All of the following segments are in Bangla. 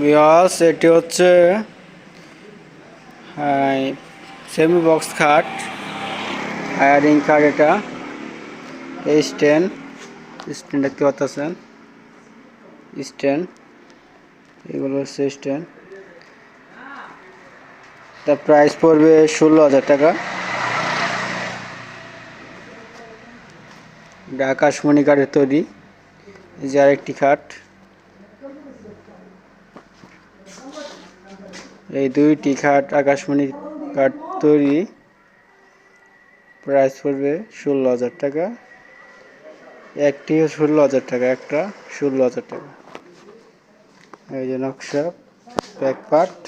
বিয়স এটি হচ্ছে সেমি বক্স খাট হায়ারিং কার্ড এটা, এই স্ট্যান্ড স্ট্যান্ড দেখতে পাচ্ছেন স্ট্যান্ড এগুলো হচ্ছে স্ট্যান্ড তার প্রাইস পড়বে ষোলো হাজার টাকা। আকাশমণি কাঠের তৈরি যে আরেকটি খাট এই দুইটি খাট আকাশমণি কাঠ তৈরি। প্রাইস পড়বে ষোলো হাজার টাকা। একটি ষোলো হাজার টাকা, একটা ষোলো হাজার টাকা। এই যে নকশা ব্যাক পার্ট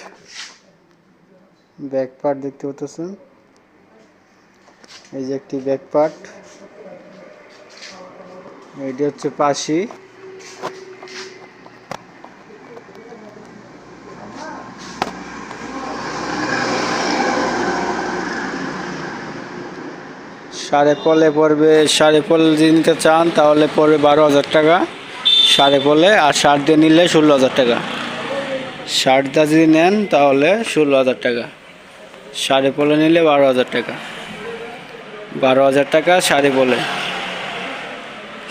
ব্যাক পার্ট দেখতে পাচ্ছেন। এই যে একটি ব্যাক পার্ট এটি হচ্ছে পাশি। সাড়ে পলে পড়বে, সাড়ে পল যদি নিতে চান তাহলে পড়বে বারো হাজার টাকা। সাড়ে পলে আর শার্ট দিয়ে নিলে ষোলো হাজার টাকা। শার্ট যদি নেন তাহলে ষোলো হাজার টাকা। সাড়ে পলে নিলে বারো হাজার টাকা। বারো হাজার টাকা শাড়ি পলে।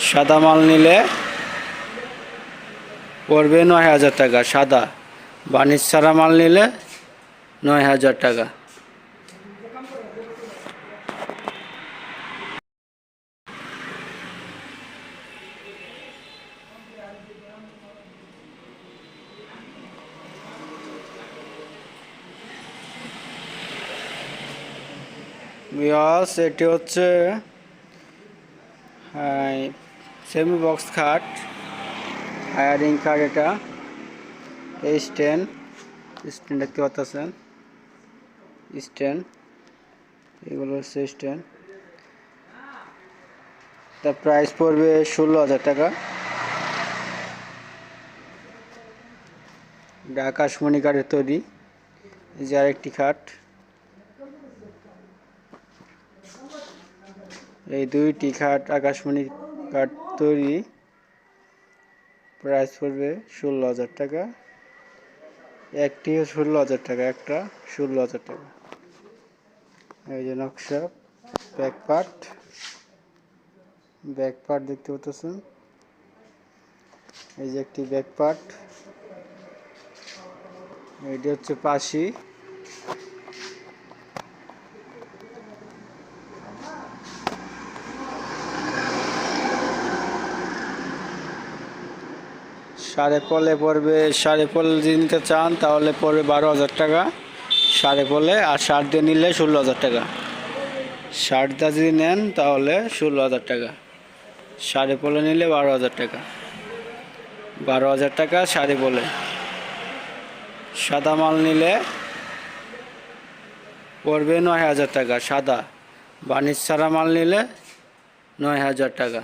সাদা মাল নিলে পড়বে নয় হাজার টাকা, সাদা। বানিশ ছাড়া মাল নিলে নয় হাজার টাকা। বিয়স এটি হচ্ছে সেমি বক্স খাট হায়ারিং খাট এটা এই স্ট্যান্ড স্ট্যান্ড দেখতে পাচ্ছেন স্ট্যান্ড এগুলো হচ্ছে স্ট্যান্ড তার প্রাইস পড়বে ষোলো হাজার টাকা। আকাশমণি কাঠের তৈরি যে আরেকটি খাট এই দুইটি খাট আকাশমণি কাঠ তৈরি। প্রাইস পড়বে ষোলো হাজার টাকা। একটি ষোলো হাজার টাকা, একটা ষোলো হাজার টাকা। এই যে নকশা, ব্যাক পার্ট। ব্যাক পার্ট দেখতে পাচ্ছেন। এই যে একটি ব্যাক পার্ট। এটি হচ্ছে পাশি। সাড়ে পলে পড়বে, সাড়ে পল যদি নিতে চান তাহলে পড়বে বারো হাজার টাকা। সাড়ে পলে আর শার্ট দিয়ে নিলে ষোলো হাজার টাকা। শার্ট দিয়ে যদি নেন তাহলে ষোলো হাজার টাকা। সাড়ে পলে নিলে বারো হাজার টাকা। বারো হাজার টাকা সাড়ে পলে। সাদা মাল নিলে পড়বে নয় হাজার টাকা, সাদা। বানিশ ছাড়া মাল নিলে নয় হাজার টাকা।